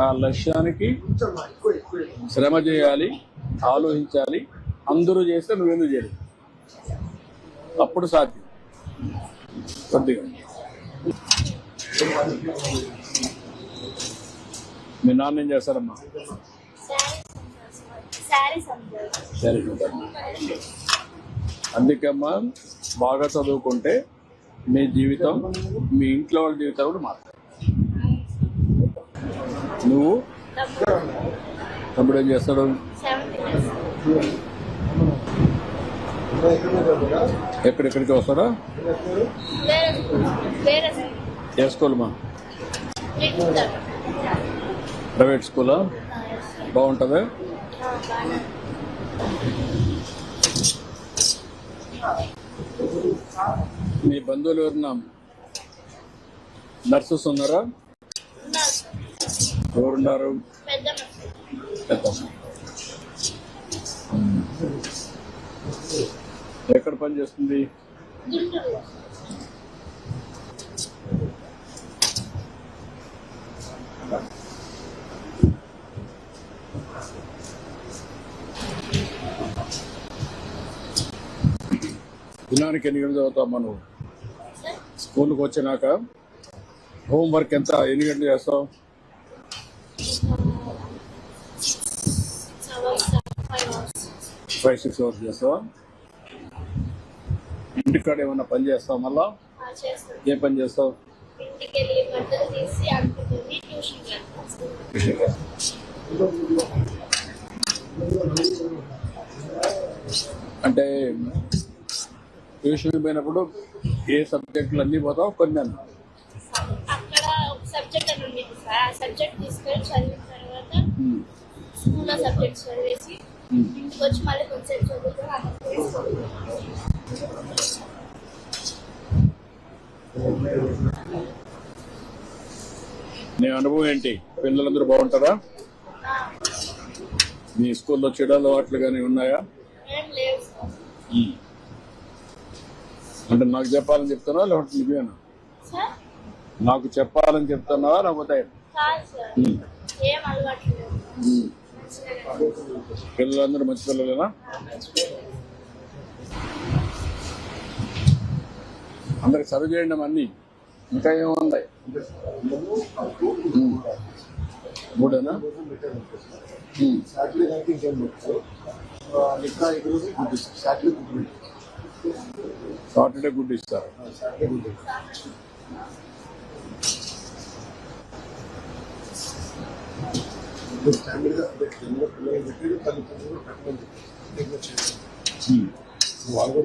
ఆ లక్ష్యానికి శ్రమ చేయాలి ఆలోచించాలి అందరూ చేస్తే నువ్వెందుకు చేయలేదు అప్పుడు సాధ్యం. కొద్దిగా. మీ నాన్న ఏం చేస్తారమ్మా? సరే అందుకమ్మా బాగా చదువుకుంటే మీ జీవితం మీ ఇంట్లో వాళ్ళ జీవితం కూడా మారుతుంది. నువ్వు? తమ్ముడు ఏం చేస్తాడు? ఎక్కడెక్కడికి వస్తాడా? ఏ స్కూల్ మా ప్రైవేట్ స్కూలా? బాగుంటుందా? మీ బంధువులు ఎవరన్నా నర్సెస్ ఉన్నారా? ఎవరున్నారు. ఎక్కడ పని చేస్తుంది? దినానికి ఎన్ని గంటలు చదువుతావు మనం స్కూల్కి వచ్చినాక? హోంవర్క్ ఎంత? ఎన్ని గంటలు చేస్తావు six hours five hours five six hours చేస్తావా ఇంటికాడ ఏమన్నా పని చేస్తావు మళ్ళా? ఏ పని చేస్తావు? అంటే ట్యూషన్ పోయినప్పుడు ఏ సబ్జెక్టులు అన్నీ పోతావు? కొన్ని అన్నా? సబ్జెక్ట్ తీసుకొని చదివిన తర్వాత. స్కూల్లో చదివేసి. ఇంటికి వచ్చి మళ్ళీ కొంచెం నీ అనుభవం ఏంటి? పిల్లలందరూ బాగుంటారా? మీ స్కూల్లో చెడు అలవాట్లు కానీ ఉన్నాయా. అంటే నాకు చెప్పాలని చెప్తున్నావా లేకపోతే నువ్వేనా? నాకు చెప్పాలని చెప్తున్నావా లేకపోతే? పిల్లలందరూ మంచి పిల్లలేనా? అందరికి సర్వ్ చేయండి అన్ని ఇంకా ఏముంది? మూడేనా? సాటర్డే నైట్ ఇంకేం పెట్టారు ఇంకా ఈరోజు గుడ్ సాటర్డే గుడ్ సాటర్డే గుడ్ ఇస్తారు. సాటర్డే ఫ్యామిలీగా పిల్లలు పెట్టి తల్లిదండ్రులు పెట్టమని వాళ్ళు